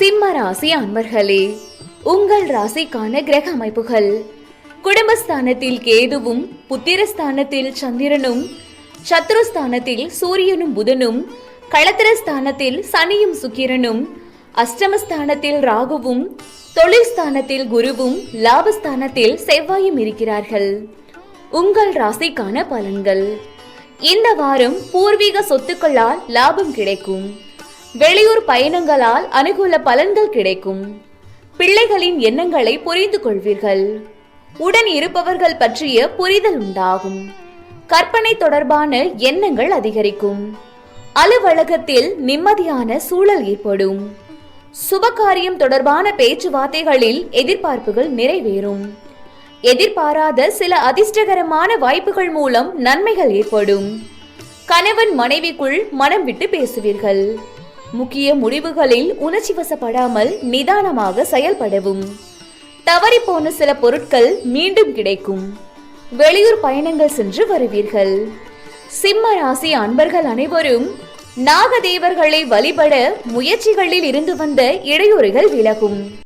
சிம்ம ராசி அன்பர்களே உங்கள் ராசிக்கான கிரக அமைப்புகள். குடும்பஸ்தானத்தில் கேதுவும் புத்திரஸ்தானத்தில் சந்திரனும் சத்ருஸ்தானத்தில் சூரியனும் புதனும் களத்திரஸ்தானத்தில் சனியும் சுக்கிரனும் அஷ்டமஸ்தானத்தில் ராகுவும் தொழில்ஸ்தானத்தில் குருவும் லாபஸ்தானத்தில் செவ்வாயும் இருக்கிறார்கள். உங்கள் ராசிக்கான பலன்கள். இந்த வாரம் பூர்வீக சொத்துக்களால் லாபம் கிடைக்கும். வெளியூர் பயணங்களால் அனுகூல பலன்கள் கிடைக்கும். பிள்ளைகளின் எண்ணங்களை புரிந்து கொள்வீர்கள். உடன் இருப்பவர்கள் பற்றிய புரிதல் உண்டாகும். கற்பனை தொடர்பான எண்ணங்கள் அதிகரிக்கும். அலுவலகத்தில் நிம்மதியான சூழல் ஏற்படும். சுபகாரியம் தொடர்பான பேச்சுவார்த்தைகளில் எதிர்பார்ப்புகள் நிறைவேறும். எதிர்பாராத சில அதிர்ஷ்டகரமான வாய்ப்புகள் மூலம் நன்மைகள் ஏற்படும். கணவன் மனைவிக்குள் மனம் விட்டு பேசுவீர்கள். முக்கிய முடிவுகளில் உணர்ச்சி வசப்படாமல் நிதானமாக செயல்படவும். தவறிப்போன சில பொருட்கள் மீண்டும் கிடைக்கும். வெளியூர் பயணங்கள் சென்று வருவீர்கள். சிம்ம ராசி அன்பர்கள் அனைவரும் நாகதேவர்களை வழிபட முயற்சிகளில் இருந்து வந்த இடையூறுகள் விலகும்.